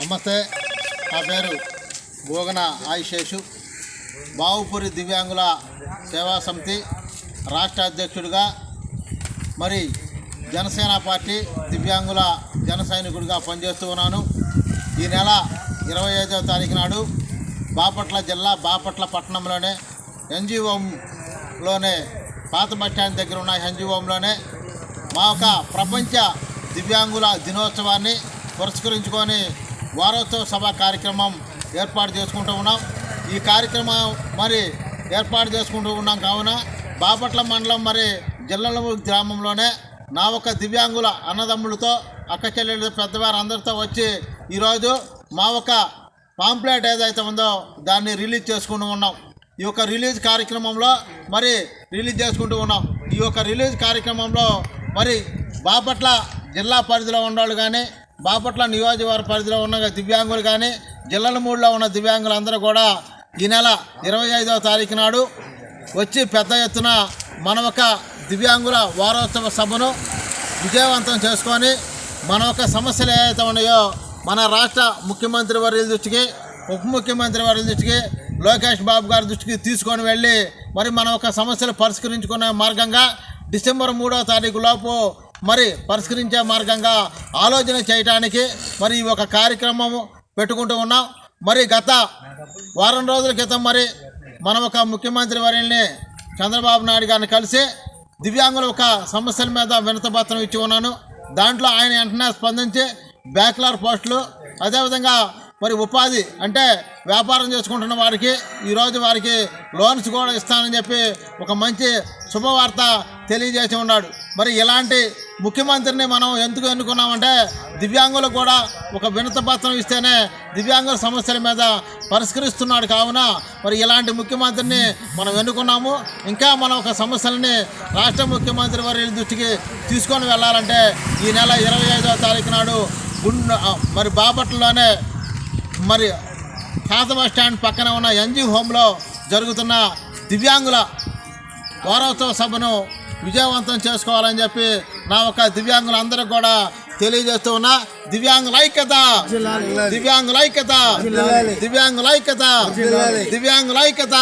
నమస్తే నా పేరు భోగన ఆయుషేషు. బావుపూరి దివ్యాంగుల సేవా సమితి రాష్ట్ర అధ్యక్షుడిగా మరి జనసేన పార్టీ దివ్యాంగుల జన సైనికుడిగా పనిచేస్తూ ఉన్నాను. నెల ఇరవై ఐదవ తారీఖు నాడు బాపట్ల జిల్లా బాపట్ల పట్టణంలోనే ఎన్జిఓంలోనే పాత బస్టాండ్ స్టాండ్ దగ్గర ఉన్న ఎన్జిఓంలోనే మా యొక్క ప్రపంచ దివ్యాంగుల దినోత్సవాన్ని పురస్కరించుకొని వారోత్సవ సభ కార్యక్రమం ఏర్పాటు చేసుకుంటూ ఉన్నాం. ఈ కార్యక్రమం మరి ఏర్పాటు చేసుకుంటూ ఉన్నాం. కావున బాపట్ల మండలం మరి జిల్లాల గ్రామంలోనే నా ఒక దివ్యాంగుల అన్నదమ్ములతో అక్క చెల్లెళ్ళు పెద్దవారు అందరితో వచ్చి ఈరోజు మా ఒక పాంప్లెట్ ఏదైతే ఉందో దాన్ని రిలీజ్ చేసుకుంటూ ఉన్నాం. ఈ యొక్క రిలీజ్ కార్యక్రమంలో మరి రిలీజ్ చేసుకుంటూ ఉన్నాం. ఈ యొక్క రిలీజ్ కార్యక్రమంలో మరి బాపట్ల జిల్లా పరిధిలో ఉన్నవాళ్ళు కానీ బాపట్ల నియోజకవర్గ పరిధిలో ఉన్న దివ్యాంగులు కానీ జిల్లాల మూడులో ఉన్న దివ్యాంగులందరూ కూడా ఈ నెల ఇరవై ఐదవ తారీఖు నాడు వచ్చి పెద్ద ఎత్తున మన ఒక దివ్యాంగుల వారోత్సవ సభను విజయవంతం చేసుకొని మన యొక్క సమస్యలు ఏవైతే ఉన్నాయో మన రాష్ట్ర ముఖ్యమంత్రి వర్యుల దృష్టికి ఉప ముఖ్యమంత్రి వర్యుల దృష్టికి లోకేష్ బాబు గారి దృష్టికి తీసుకొని వెళ్ళి మరి మన ఒక సమస్యలు పరిష్కరించుకునే మార్గంగా డిసెంబర్ మూడో తారీఖు లోపు మరి పరిష్కరించే మార్గంగా ఆలోచన చేయడానికి మరి ఈ ఒక కార్యక్రమం పెట్టుకుంటూ ఉన్నాం. మరి గత వారం రోజుల క్రితం మరి మనం ఒక ముఖ్యమంత్రి వర్యుల్ని చంద్రబాబు నాయుడు గారిని కలిసి దివ్యాంగుల ఒక సమస్యల మీద వినతపత్రం ఇచ్చి ఉన్నాను. దాంట్లో ఆయన వెంటనే స్పందించి బ్యాక్లార్ పోస్టులు అదేవిధంగా మరి ఉపాధి అంటే వ్యాపారం చేసుకుంటున్న వారికి ఈరోజు వారికి లోన్స్ కూడా ఇస్తానని చెప్పి ఒక మంచి శుభవార్త తెలియజేసి ఉన్నాడు. మరి ఇలాంటి ముఖ్యమంత్రిని మనం ఎందుకు ఎన్నుకున్నామంటే దివ్యాంగులకు కూడా ఒక వినత పత్రం ఇస్తేనే దివ్యాంగుల సమస్యల మీద పరిష్కరిస్తున్నాడు కావున మరి ఇలాంటి ముఖ్యమంత్రిని మనం ఎన్నుకున్నాము. ఇంకా మనం ఒక సమస్యలని రాష్ట్ర ముఖ్యమంత్రి వారి దృష్టికి తీసుకొని వెళ్ళాలంటే ఈ నెల ఇరవై ఐదవ తారీఖు నాడు గుండు మరి బాపట్లలోనే మరి బస్ స్టాండ్ పక్కన ఉన్న ఎన్జీ హోమ్లో జరుగుతున్న దివ్యాంగుల వారోత్సవ సభను విజయవంతం చేసుకోవాలని చెప్పి నా ఒక దివ్యాంగులందరూ కూడా తెలియజేస్తూ ఉన్నా. దివ్యాంగుల ఐక్యత! దివ్యాంగుల ఐక్యత! దివ్యాంగుల ఐక్యత! దివ్యాంగుల ఐక్యత!